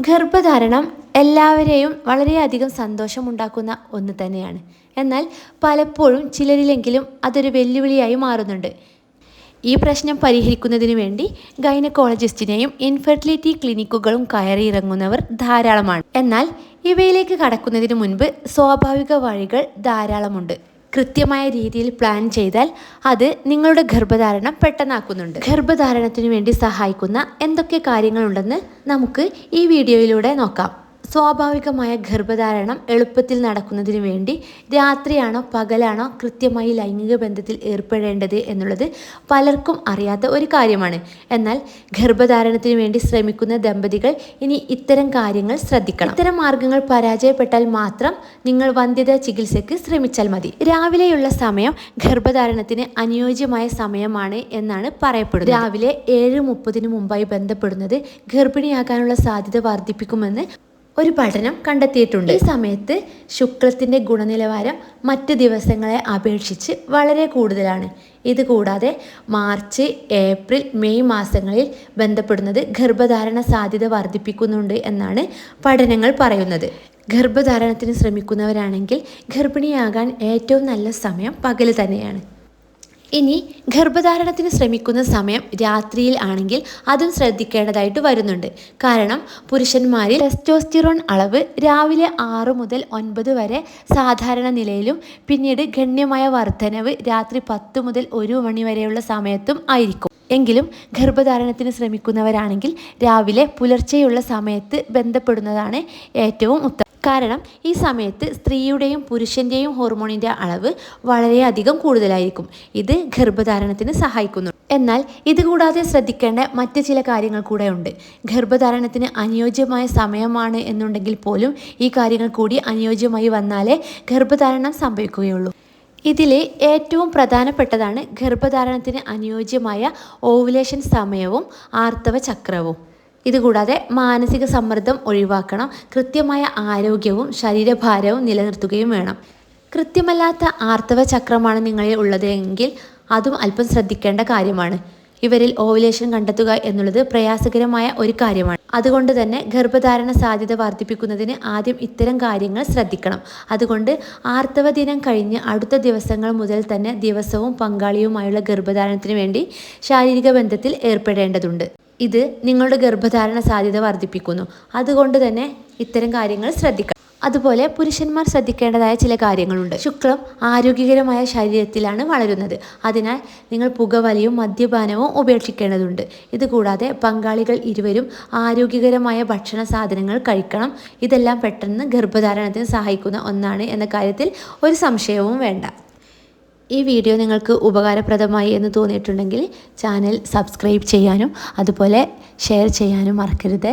ഗർഭധാരണം എല്ലാവരെയും വളരെയധികം സന്തോഷമുണ്ടാക്കുന്ന ഒന്ന് തന്നെയാണ്. എന്നാൽ പലപ്പോഴും ചിലരിലെങ്കിലും അതൊരു വെല്ലുവിളിയായി മാറുന്നുണ്ട്. ഈ പ്രശ്നം പരിഹരിക്കുന്നതിന് വേണ്ടി ഗൈനക്കോളജിസ്റ്റിനെയും ഇൻഫെർട്ടിലിറ്റി ക്ലിനിക്കുകളും കയറിയിറങ്ങുന്നവർ ധാരാളമാണ്. എന്നാൽ ഇവയിലേക്ക് കടക്കുന്നതിന് മുൻപ് സ്വാഭാവിക വഴികൾ ധാരാളമുണ്ട്. കൃത്യമായ രീതിയിൽ പ്ലാൻ ചെയ്താൽ അത് നിങ്ങളുടെ ഗർഭധാരണം പെട്ടെന്നാക്കുന്നുണ്ട്. ഗർഭധാരണത്തിന് വേണ്ടി സഹായിക്കുന്ന എന്തൊക്കെ കാര്യങ്ങളുണ്ടെന്ന് നമുക്ക് ഈ വീഡിയോയിലൂടെ നോക്കാം. സ്വാഭാവികമായ ഗർഭധാരണം എളുപ്പത്തിൽ നടക്കുന്നതിന് വേണ്ടി രാത്രിയാണോ പകലാണോ കൃത്യമായി ലൈംഗിക ബന്ധത്തിൽ ഏർപ്പെടേണ്ടത് എന്നുള്ളത് പലർക്കും അറിയാത്ത ഒരു കാര്യമാണ്. എന്നാൽ ഗർഭധാരണത്തിന് വേണ്ടി ശ്രമിക്കുന്ന ദമ്പതികൾ ഇനി ഇത്തരം കാര്യങ്ങൾ ശ്രദ്ധിക്കണം. ഇത്തരം മാർഗങ്ങൾ പരാജയപ്പെട്ടാൽ മാത്രം നിങ്ങൾ വന്ധ്യത ചികിത്സയ്ക്ക് ശ്രമിച്ചാൽ മതി. രാവിലെയുള്ള സമയം ഗർഭധാരണത്തിന് അനുയോജ്യമായ സമയമാണ് എന്നാണ് പറയപ്പെടുന്നത്. രാവിലെ ഏഴ് മുപ്പതിന് മുമ്പായി ബന്ധപ്പെടുന്നത് ഗർഭിണിയാകാനുള്ള സാധ്യത വർദ്ധിപ്പിക്കുമെന്ന് ഒരു പഠനം കണ്ടെത്തിയിട്ടുണ്ട്. ഈ സമയത്ത് ശുക്ലത്തിന്റെ ഗുണനിലവാരം മറ്റ് ദിവസങ്ങളെ അപേക്ഷിച്ച് വളരെ കൂടുതലാണ്. ഇതുകൂടാതെ മാർച്ച് ഏപ്രിൽ മെയ് മാസങ്ങളിൽ ബന്ധപ്പെടുന്നത് ഗർഭധാരണ സാധ്യത വർദ്ധിപ്പിക്കുന്നുണ്ട് എന്നാണ് പഠനങ്ങൾ പറയുന്നത്. ഗർഭധാരണത്തിന് ശ്രമിക്കുന്നവരാണെങ്കിൽ ഗർഭിണിയാകാൻ ഏറ്റവും നല്ല സമയം പകൽ തന്നെയാണ്. ഇനി ഗർഭധാരണത്തിന് ശ്രമിക്കുന്ന സമയം രാത്രിയിൽ ആണെങ്കിൽ അതും ശ്രദ്ധിക്കേണ്ടതായിട്ട് വരുന്നുണ്ട്. കാരണം പുരുഷന്മാരിൽ ടെസ്റ്റോസ്റ്റിറോൺ അളവ് രാവിലെ ആറ് മുതൽ ഒൻപത് വരെ സാധാരണ നിലയിലും പിന്നീട് ഗണ്യമായ വർധനവ് രാത്രി പത്ത് മുതൽ ഒരു മണി വരെയുള്ള സമയത്തും ആയിരിക്കും. എങ്കിലും ഗർഭധാരണത്തിന് ശ്രമിക്കുന്നവരാണെങ്കിൽ രാവിലെ പുലർച്ചെയുള്ള സമയത്ത് ബന്ധപ്പെടുന്നതാണ് ഏറ്റവും ഉത്തമം. കാരണം ഈ സമയത്ത് സ്ത്രീയുടെയും പുരുഷന്റെയും ഹോർമോണിന്റെ അളവ് വളരെയധികം കൂടുതലായിരിക്കും. ഇത് ഗർഭധാരണത്തിന് സഹായിക്കുന്നു. എന്നാൽ ഇതുകൂടാതെ ശ്രദ്ധിക്കേണ്ട മറ്റ് ചില കാര്യങ്ങൾ കൂടെ ഉണ്ട്. ഗർഭധാരണത്തിന് അനുയോജ്യമായ സമയമാണ് എന്നുണ്ടെങ്കിൽ പോലും ഈ കാര്യങ്ങൾ കൂടി അനുയോജ്യമായി വന്നാലേ ഗർഭധാരണം സംഭവിക്കുകയുള്ളൂ. ഇതിലെ ഏറ്റവും പ്രധാനപ്പെട്ടതാണ് ഗർഭധാരണത്തിന് അനുയോജ്യമായ ഓവുലേഷൻ സമയവും ആർത്തവ ചക്രവും ഇതുകൂടാതെ മാനസിക സമ്മർദ്ദം ഒഴിവാക്കണം കൃത്യമായ ആരോഗ്യവും ശരീരഭാരവും നിലനിർത്തുകയും വേണം. കൃത്യമല്ലാത്ത ആർത്തവ ചക്രമാണ് നിങ്ങളിൽ ഉള്ളതെങ്കിൽ അതും അല്പം ശ്രദ്ധിക്കേണ്ട കാര്യമാണ്. ഇവരിൽ ഓവുലേഷൻ കണ്ടെത്തുക എന്നുള്ളത് പ്രയാസകരമായ ഒരു കാര്യമാണ്. അതുകൊണ്ട് തന്നെ ഗർഭധാരണ സാധ്യത വർദ്ധിപ്പിക്കുന്നതിന് ആദ്യം ഇത്തരം കാര്യങ്ങൾ ശ്രദ്ധിക്കണം. അതുകൊണ്ട് ആർത്തവ ദിനം കഴിഞ്ഞ് അടുത്ത ദിവസങ്ങൾ മുതൽ തന്നെ ദിവസവും പങ്കാളിയുമായുള്ള ഗർഭധാരണത്തിന് വേണ്ടി ശാരീരിക ബന്ധത്തിൽ ഏർപ്പെടേണ്ടതുണ്ട്. ഇത് നിങ്ങളുടെ ഗർഭധാരണ സാധ്യത വർദ്ധിപ്പിക്കുന്നു. അതുകൊണ്ട് തന്നെ ഇത്തരം കാര്യങ്ങൾ ശ്രദ്ധിക്കണം അതുപോലെ പുരുഷന്മാർ ശ്രദ്ധിക്കേണ്ടതായ ചില കാര്യങ്ങളുണ്ട്. ശുക്ലം ആരോഗ്യകരമായ ശരീരത്തിലാണ് വളരുന്നത്. അതിനാൽ നിങ്ങൾ പുകവലിയും മദ്യപാനവും ഉപേക്ഷിക്കേണ്ടതുണ്ട്. ഇതുകൂടാതെ പങ്കാളികൾ ഇരുവരും ആരോഗ്യകരമായ ഭക്ഷണ സാധനങ്ങൾ കഴിക്കണം. ഇതെല്ലാം പെട്ടെന്ന് ഗർഭധാരണത്തിന് സഹായിക്കുന്ന ഒന്നാണ് എന്ന കാര്യത്തിൽ ഒരു സംശയവും വേണ്ട. ഈ വീഡിയോ നിങ്ങൾക്ക് ഉപകാരപ്രദമായി എന്ന് തോന്നിയിട്ടുണ്ടെങ്കിൽ ചാനൽ സബ്സ്ക്രൈബ് ചെയ്യാനും അതുപോലെ ഷെയർ ചെയ്യാനും മറക്കരുത്.